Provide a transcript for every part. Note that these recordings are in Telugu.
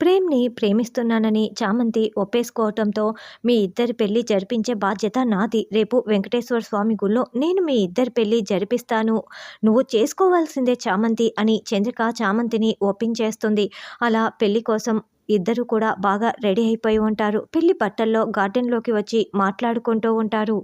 ప్రేమ్ని ప్రేమిస్తున్నానని చామంతి ఒప్పేసుకోవటంతో మీ ఇద్దరి పెళ్ళి జరిపించే బాధ్యత నాది. రేపు వెంకటేశ్వర స్వామి గుళ్ళో నేను మీ ఇద్దరి పెళ్ళి జరిపిస్తాను. నువ్వు చేసుకోవాల్సిందే చామంతి అని చంద్రిక చామంతిని ఒప్పించేస్తుంది. అలా పెళ్ళి కోసం ఇద్దరు కూడా బాగా రెడీ అయిపోయి ఉంటారు. పెళ్ళి బట్టల్లో గార్డెన్లోకి వచ్చి మాట్లాడుకుంటూ ఉంటారు.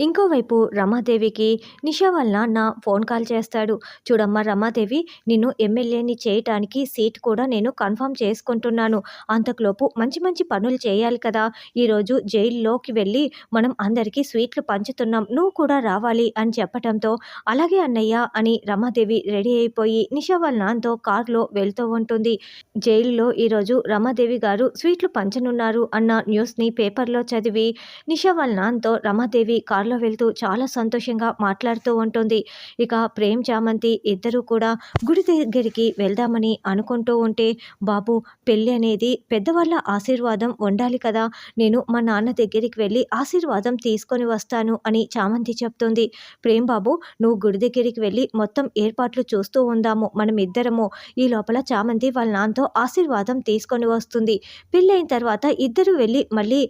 ఇంకోవైపు రమాదేవికి నిషా వాళ్ళ నా ఫోన్ కాల్ చేస్తాడు. చూడమ్మా రమాదేవి నిన్ను ఎమ్మెల్యేని చేయటానికి సీట్ కూడా నేను కన్ఫర్మ్ చేసుకుంటున్నాను. అంతకులోపు మంచి మంచి పనులు చేయాలి కదా. ఈరోజు జైల్లోకి వెళ్ళి మనం అందరికీ స్వీట్లు పంచుతున్నాం. నువ్వు కూడా రావాలి అని చెప్పటంతో అలాగే అన్నయ్య అని రమాదేవి రెడీ అయిపోయి నిషా వాళ్ళ నాన్నతో కారులో వెళ్తూ ఉంటుంది. జైలులో ఈరోజు రమాదేవి గారు స్వీట్లు పంచనున్నారు అన్న న్యూస్ని పేపర్లో చదివి నిషా వాళ్ళ నాన్నతో రమాదేవి కారులో వెళ్తూ చాలా సంతోషంగా మాట్లాడుతూ ఉంటుంది. ఇక ప్రేమ్ చామంతి ఇద్దరూ కూడా గుడి దగ్గరికి వెళ్దామని అనుకుంటూ ఉంటే బాబు పెళ్ళి అనేది పెద్దవాళ్ళ ఆశీర్వాదం ఉండాలి కదా. నేను మా నాన్న దగ్గరికి వెళ్ళి ఆశీర్వాదం తీసుకొని వస్తాను అని చామంతి చెప్తుంది. ప్రేమ్ బాబు నువ్వు గుడి దగ్గరికి వెళ్ళి మొత్తం ఏర్పాట్లు చూస్తూ ఉందాము. మనం ఇద్దరము ఈ లోపల చామంతి వాళ్ళ నాన్నతో ఆశీర్వాదం తీసుకొని వస్తుంది. పెళ్ళైన తర్వాత ఇద్దరు వెళ్ళి మళ్ళీ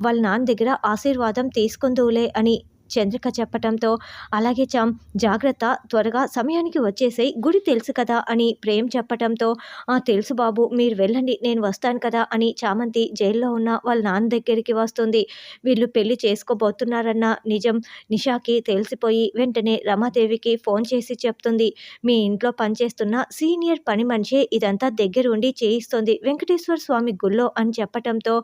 వాళ్ళ నాన్న దగ్గర ఆశీర్వాదం తీసుకుందువులే అని చంద్రిక చెప్పటంతో అలాగే చామ్ జాగ్రత్త త్వరగా సమయానికి వచ్చేసాయి గుడి తెలుసు కదా అని ప్రేమ్ చెప్పటంతో తెలుసు బాబు మీరు వెళ్ళండి నేను వస్తాను కదా అని చామంతి జైల్లో ఉన్న వాళ్ళ నాన్న దగ్గరికి వస్తుంది. వీళ్ళు పెళ్ళి చేసుకోబోతున్నారన్న నిజం నిషాకి తెలిసిపోయి వెంటనే రమాదేవికి ఫోన్ చేసి చెప్తుంది. మీ ఇంట్లో పనిచేస్తున్న సీనియర్ పని మనిషి ఇదంతా దగ్గరుండి చేయిస్తుంది వెంకటేశ్వర స్వామి గుళ్ళో అని చెప్పటంతో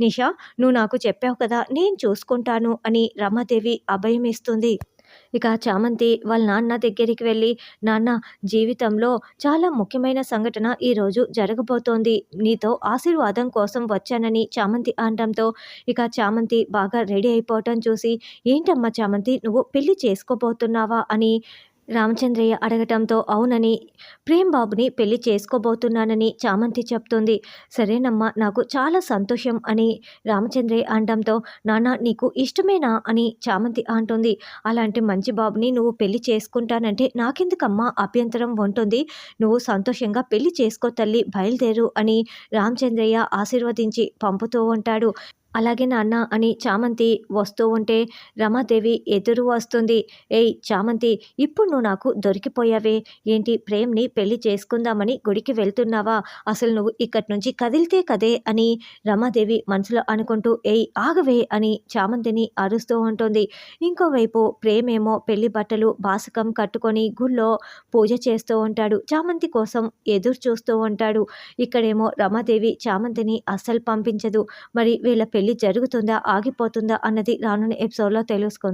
నిషా నువ్వు నాకు చెప్పావు కదా నేను చూసుకుంటాను అని రమాదేవి అభయం ఇస్తుంది ఇక చామంతి వాళ్ళ నాన్న దగ్గరికి వెళ్ళి నాన్న జీవితంలో చాలా ముఖ్యమైన సంఘటన ఈరోజు జరగబోతోంది. నీతో ఆశీర్వాదం కోసం వచ్చానని చామంతి అనడంతో ఇక చామంతి బాగా రెడీ అయిపోవటం చూసి ఏంటమ్మా చామంతి నువ్వు పెళ్ళి చేసుకోబోతున్నావా? అని రామచంద్రయ్య అడగటంతో అవునని ప్రేమ్ బాబుని పెళ్ళి చేసుకోబోతున్నానని చామంతి చెప్తుంది. సరేనమ్మా నాకు చాలా సంతోషం అని రామచంద్రయ్య అనడంతో నాన్న నీకు ఇష్టమేనా అని చామంతి అంటుంది. అలాంటి మంచి బాబుని నువ్వు పెళ్ళి చేసుకుంటానంటే నాకెందుకమ్మా అభ్యంతరం ఉంటుంది? నువ్వు సంతోషంగా పెళ్ళి చేసుకో తల్లి బయలుదేరు అని రామచంద్రయ్య ఆశీర్వదించి పంపుతూ ఉంటాడు. అలాగే నాన్న అని చామంతి వస్తూ ఉంటే రమాదేవి ఎదురు వస్తుంది. ఏయ్ చామంతి ఇప్పుడు నువ్వు నాకు దొరికిపోయావే. ఏంటి ప్రేమ్ని పెళ్ళి చేసుకుందామని గుడికి వెళ్తున్నావా? అసలు నువ్వు ఇక్కడి నుంచి కదిలితే కదే అని రమాదేవి మనసులో అనుకుంటూ ఏయ్ ఆగవే అని చామంతిని అరుస్తూ ఉంటుంది. ఇంకోవైపు ప్రేమేమో పెళ్ళి బట్టలు బాసకం కట్టుకొని గుళ్ళో పూజ చేస్తూ ఉంటాడు. చామంతి కోసం ఎదురు చూస్తూ ఉంటాడు. ఇక్కడేమో రమాదేవి చామంతిని అస్సలు పంపించదు. మరి వీళ్ళ పెళ్ళి జరుగుతుందా ఆగిపోతుందా అన్నది రానున్న ఎపిసోడ్లో తెలుసుకుంది.